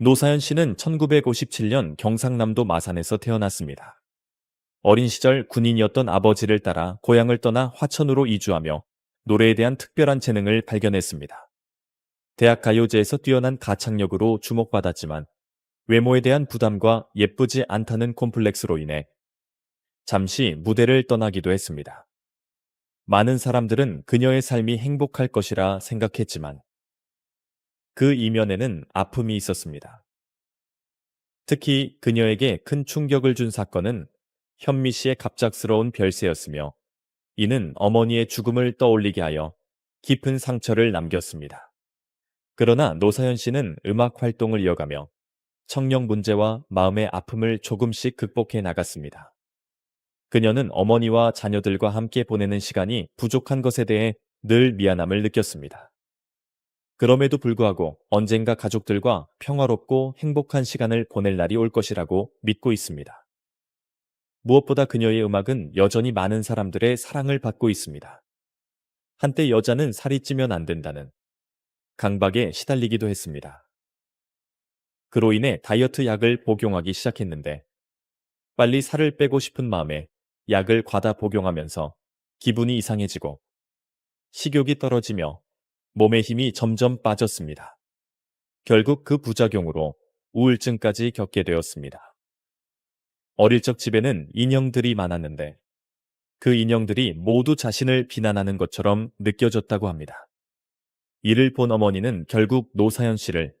노사연 씨는 1957년 경상남도 마산에서 태어났습니다. 어린 시절 군인이었던 아버지를 따라 고향을 떠나 화천으로 이주하며 노래에 대한 특별한 재능을 발견했습니다. 대학 가요제에서 뛰어난 가창력으로 주목받았지만 외모에 대한 부담과 예쁘지 않다는 콤플렉스로 인해 잠시 무대를 떠나기도 했습니다. 많은 사람들은 그녀의 삶이 행복할 것이라 생각했지만 그 이면에는 아픔이 있었습니다. 특히 그녀에게 큰 충격을 준 사건은 현미 씨의 갑작스러운 별세였으며 이는 어머니의 죽음을 떠올리게 하여 깊은 상처를 남겼습니다. 그러나 노사연 씨는 음악 활동을 이어가며 청력 문제와 마음의 아픔을 조금씩 극복해 나갔습니다. 그녀는 어머니와 자녀들과 함께 보내는 시간이 부족한 것에 대해 늘 미안함을 느꼈습니다. 그럼에도 불구하고 언젠가 가족들과 평화롭고 행복한 시간을 보낼 날이 올 것이라고 믿고 있습니다. 무엇보다 그녀의 음악은 여전히 많은 사람들의 사랑을 받고 있습니다. 한때 여자는 살이 찌면 안 된다는 강박에 시달리기도 했습니다. 그로 인해 다이어트 약을 복용하기 시작했는데 빨리 살을 빼고 싶은 마음에 약을 과다 복용하면서 기분이 이상해지고 식욕이 떨어지며 몸의 힘이 점점 빠졌습니다. 결국 그 부작용으로 우울증까지 겪게 되었습니다. 어릴 적 집에는 인형들이 많았는데 그 인형들이 모두 자신을 비난하는 것처럼 느껴졌다고 합니다. 이를 본 어머니는 결국 노사연 씨를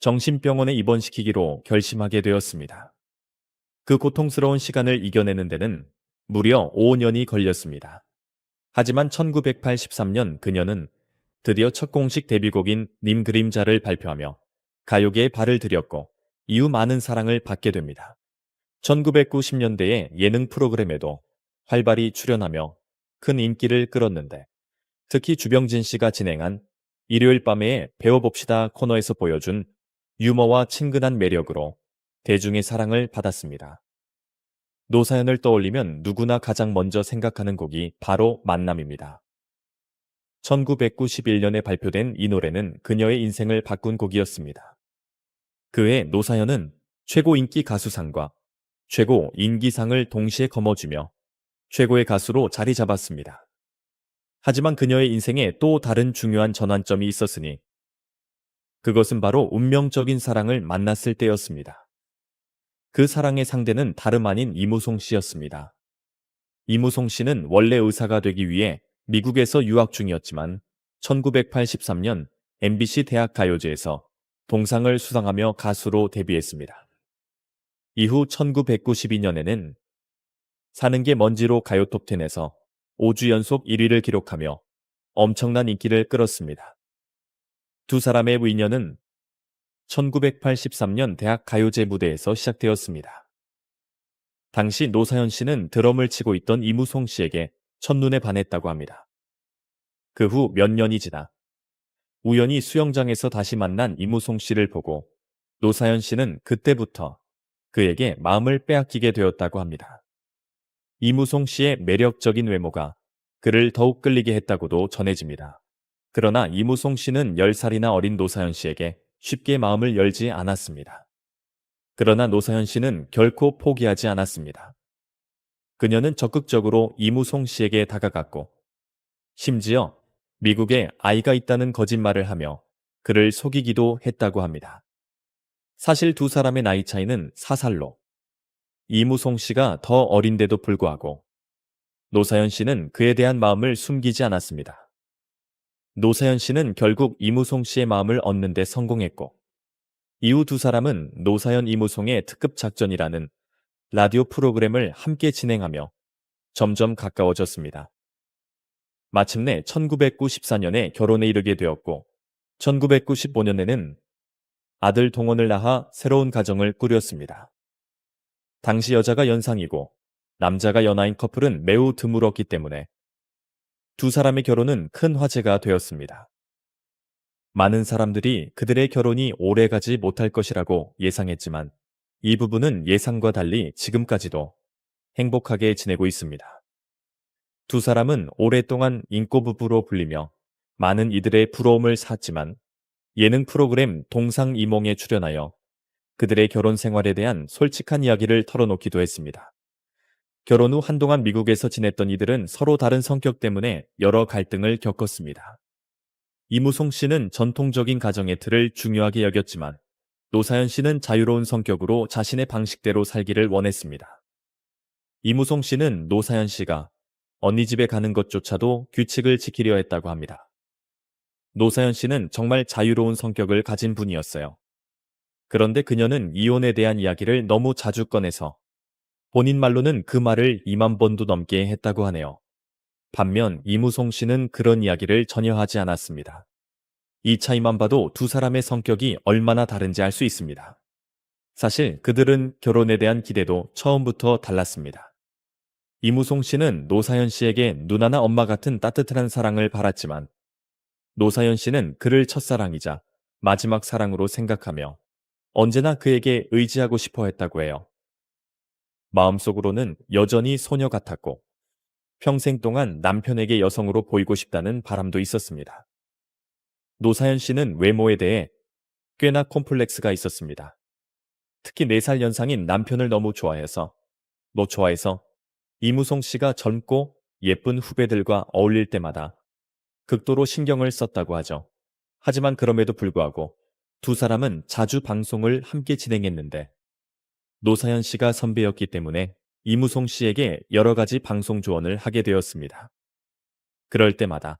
정신병원에 입원시키기로 결심하게 되었습니다. 그 고통스러운 시간을 이겨내는 데는 무려 5년이 걸렸습니다. 하지만 1983년 그녀는 드디어 첫 공식 데뷔곡인 님 그림자를 발표하며 가요계에 발을 들였고 이후 많은 사랑을 받게 됩니다. 1990년대의 예능 프로그램에도 활발히 출연하며 큰 인기를 끌었는데 특히 주병진 씨가 진행한 일요일 밤에 배워봅시다 코너에서 보여준 유머와 친근한 매력으로 대중의 사랑을 받았습니다. 노사연을 떠올리면 누구나 가장 먼저 생각하는 곡이 바로 만남입니다. 1991년에 발표된 이 노래는 그녀의 인생을 바꾼 곡이었습니다. 그해 노사연은 최고 인기 가수상과 최고 인기상을 동시에 거머쥐며 최고의 가수로 자리 잡았습니다. 하지만 그녀의 인생에 또 다른 중요한 전환점이 있었으니 그것은 바로 운명적인 사랑을 만났을 때였습니다. 그 사랑의 상대는 다름 아닌 이무송 씨였습니다. 이무송 씨는 원래 의사가 되기 위해 미국에서 유학 중이었지만 1983년 MBC 대학 가요제에서 동상을 수상하며 가수로 데뷔했습니다. 이후 1992년에는 사는 게 먼지로 가요 톱10에서 5주 연속 1위를 기록하며 엄청난 인기를 끌었습니다. 두 사람의 인연은 1983년 대학 가요제 무대에서 시작되었습니다. 당시 노사연 씨는 드럼을 치고 있던 이무송 씨에게 첫눈에 반했다고 합니다. 그 후 몇 년이 지나 우연히 수영장에서 다시 만난 이무송 씨를 보고 노사연 씨는 그때부터 그에게 마음을 빼앗기게 되었다고 합니다. 이무송 씨의 매력적인 외모가 그를 더욱 끌리게 했다고도 전해집니다. 그러나 이무송 씨는 10살이나 어린 노사연 씨에게 쉽게 마음을 열지 않았습니다. 그러나 노사연 씨는 결코 포기하지 않았습니다. 그녀는 적극적으로 이무송 씨에게 다가갔고, 심지어 미국에 아이가 있다는 거짓말을 하며 그를 속이기도 했다고 합니다. 사실 두 사람의 나이 차이는 4살로 이무송 씨가 더 어린데도 불구하고 노사연 씨는 그에 대한 마음을 숨기지 않았습니다. 노사연 씨는 결국 이무송 씨의 마음을 얻는 데 성공했고 이후 두 사람은 노사연 이무송의 특급 작전이라는 라디오 프로그램을 함께 진행하며 점점 가까워졌습니다. 마침내 1994년에 결혼에 이르게 되었고 1995년에는 아들 동원을 낳아 새로운 가정을 꾸렸습니다. 당시 여자가 연상이고 남자가 연하인 커플은 매우 드물었기 때문에 두 사람의 결혼은 큰 화제가 되었습니다. 많은 사람들이 그들의 결혼이 오래 가지 못할 것이라고 예상했지만 이 부분은 예상과 달리 지금까지도 행복하게 지내고 있습니다. 두 사람은 오랫동안 인꼬 부부로 불리며 많은 이들의 부러움을 샀지만 예능 프로그램 동상이몽에 출연하여 그들의 결혼 생활에 대한 솔직한 이야기를 털어놓기도 했습니다. 결혼 후 한동안 미국에서 지냈던 이들은 서로 다른 성격 때문에 여러 갈등을 겪었습니다. 이무송 씨는 전통적인 가정의 틀을 중요하게 여겼지만 노사연 씨는 자유로운 성격으로 자신의 방식대로 살기를 원했습니다. 이무송 씨는 노사연 씨가 언니 집에 가는 것조차도 규칙을 지키려 했다고 합니다. 노사연 씨는 정말 자유로운 성격을 가진 분이었어요. 그런데 그녀는 이혼에 대한 이야기를 너무 자주 꺼내서 본인 말로는 그 말을 2만 번도 넘게 했다고 하네요. 반면 이무송 씨는 그런 이야기를 전혀 하지 않았습니다. 이 차이만 봐도 두 사람의 성격이 얼마나 다른지 알 수 있습니다. 사실 그들은 결혼에 대한 기대도 처음부터 달랐습니다. 이무송 씨는 노사연 씨에게 누나나 엄마 같은 따뜻한 사랑을 바랐지만 노사연 씨는 그를 첫사랑이자 마지막 사랑으로 생각하며 언제나 그에게 의지하고 싶어 했다고 해요. 마음속으로는 여전히 소녀 같았고 평생 동안 남편에게 여성으로 보이고 싶다는 바람도 있었습니다. 노사연 씨는 외모에 대해 꽤나 콤플렉스가 있었습니다. 특히 4살 연상인 남편을 너무 좋아해서, 너 좋아해서 이무송 씨가 젊고 예쁜 후배들과 어울릴 때마다 극도로 신경을 썼다고 하죠. 하지만 그럼에도 불구하고 두 사람은 자주 방송을 함께 진행했는데 노사연 씨가 선배였기 때문에 이무송 씨에게 여러 가지 방송 조언을 하게 되었습니다. 그럴 때마다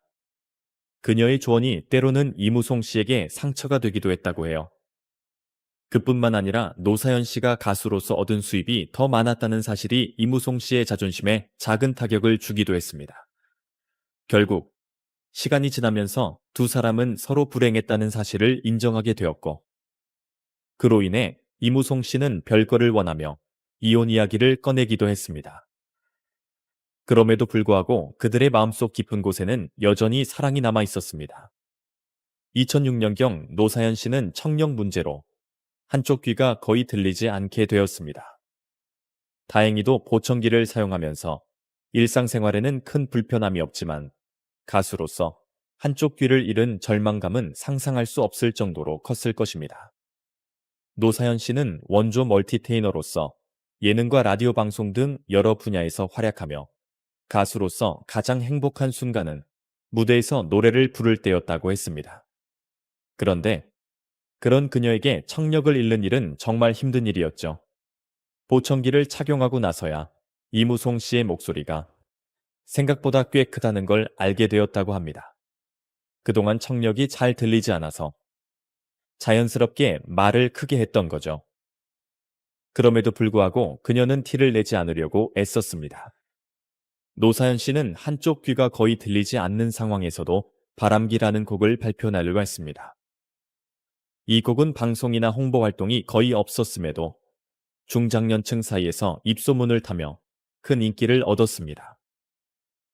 그녀의 조언이 때로는 이무송 씨에게 상처가 되기도 했다고 해요. 그뿐만 아니라 노사연 씨가 가수로서 얻은 수입이 더 많았다는 사실이 이무송 씨의 자존심에 작은 타격을 주기도 했습니다. 결국 시간이 지나면서 두 사람은 서로 불행했다는 사실을 인정하게 되었고 그로 인해 이무송 씨는 별거를 원하며 이혼 이야기를 꺼내기도 했습니다. 그럼에도 불구하고 그들의 마음속 깊은 곳에는 여전히 사랑이 남아 있었습니다. 2006년경 노사연 씨는 청력 문제로 한쪽 귀가 거의 들리지 않게 되었습니다. 다행히도 보청기를 사용하면서 일상생활에는 큰 불편함이 없지만 가수로서 한쪽 귀를 잃은 절망감은 상상할 수 없을 정도로 컸을 것입니다. 노사연 씨는 원조 멀티테이너로서 예능과 라디오 방송 등 여러 분야에서 활약하며 가수로서 가장 행복한 순간은 무대에서 노래를 부를 때였다고 했습니다. 그런데 그런 그녀에게 청력을 잃는 일은 정말 힘든 일이었죠. 보청기를 착용하고 나서야 이무송 씨의 목소리가 생각보다 꽤 크다는 걸 알게 되었다고 합니다. 그동안 청력이 잘 들리지 않아서 자연스럽게 말을 크게 했던 거죠. 그럼에도 불구하고 그녀는 티를 내지 않으려고 애썼습니다. 노사연 씨는 한쪽 귀가 거의 들리지 않는 상황에서도 바람기라는 곡을 발표하려고 했습니다. 이 곡은 방송이나 홍보 활동이 거의 없었음에도 중장년층 사이에서 입소문을 타며 큰 인기를 얻었습니다.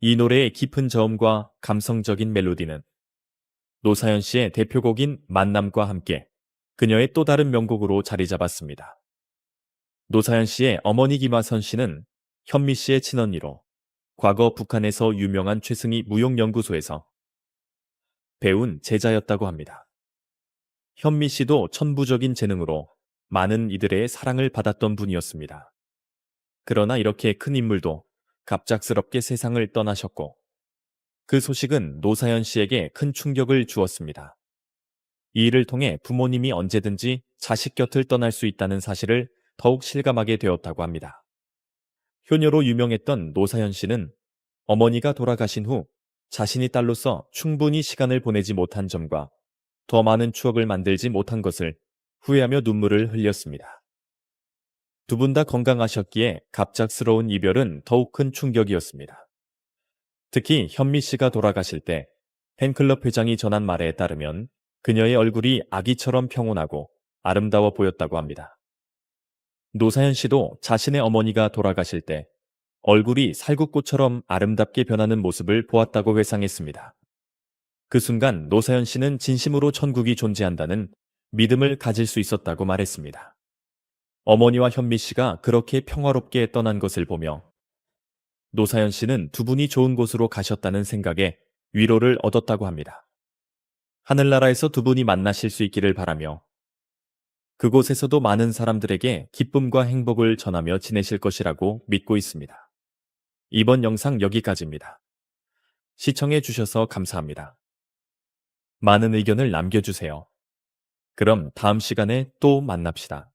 이 노래의 깊은 저음과 감성적인 멜로디는 노사연 씨의 대표곡인 만남과 함께 그녀의 또 다른 명곡으로 자리 잡았습니다. 노사연 씨의 어머니 김화선 씨는 현미 씨의 친언니로 과거 북한에서 유명한 최승희 무용연구소에서 배운 제자였다고 합니다. 현미 씨도 천부적인 재능으로 많은 이들의 사랑을 받았던 분이었습니다. 그러나 이렇게 큰 인물도 갑작스럽게 세상을 떠나셨고 그 소식은 노사연 씨에게 큰 충격을 주었습니다. 이 일을 통해 부모님이 언제든지 자식 곁을 떠날 수 있다는 사실을 더욱 실감하게 되었다고 합니다. 효녀로 유명했던 노사연 씨는 어머니가 돌아가신 후 자신이 딸로서 충분히 시간을 보내지 못한 점과 더 많은 추억을 만들지 못한 것을 후회하며 눈물을 흘렸습니다. 두 분 다 건강하셨기에 갑작스러운 이별은 더욱 큰 충격이었습니다. 특히 현미 씨가 돌아가실 때 팬클럽 회장이 전한 말에 따르면 그녀의 얼굴이 아기처럼 평온하고 아름다워 보였다고 합니다. 노사연 씨도 자신의 어머니가 돌아가실 때 얼굴이 살구꽃처럼 아름답게 변하는 모습을 보았다고 회상했습니다. 그 순간 노사연 씨는 진심으로 천국이 존재한다는 믿음을 가질 수 있었다고 말했습니다. 어머니와 현미 씨가 그렇게 평화롭게 떠난 것을 보며 노사연 씨는 두 분이 좋은 곳으로 가셨다는 생각에 위로를 얻었다고 합니다. 하늘나라에서 두 분이 만나실 수 있기를 바라며 그곳에서도 많은 사람들에게 기쁨과 행복을 전하며 지내실 것이라고 믿고 있습니다. 이번 영상 여기까지입니다. 시청해 주셔서 감사합니다. 많은 의견을 남겨주세요. 그럼 다음 시간에 또 만납시다.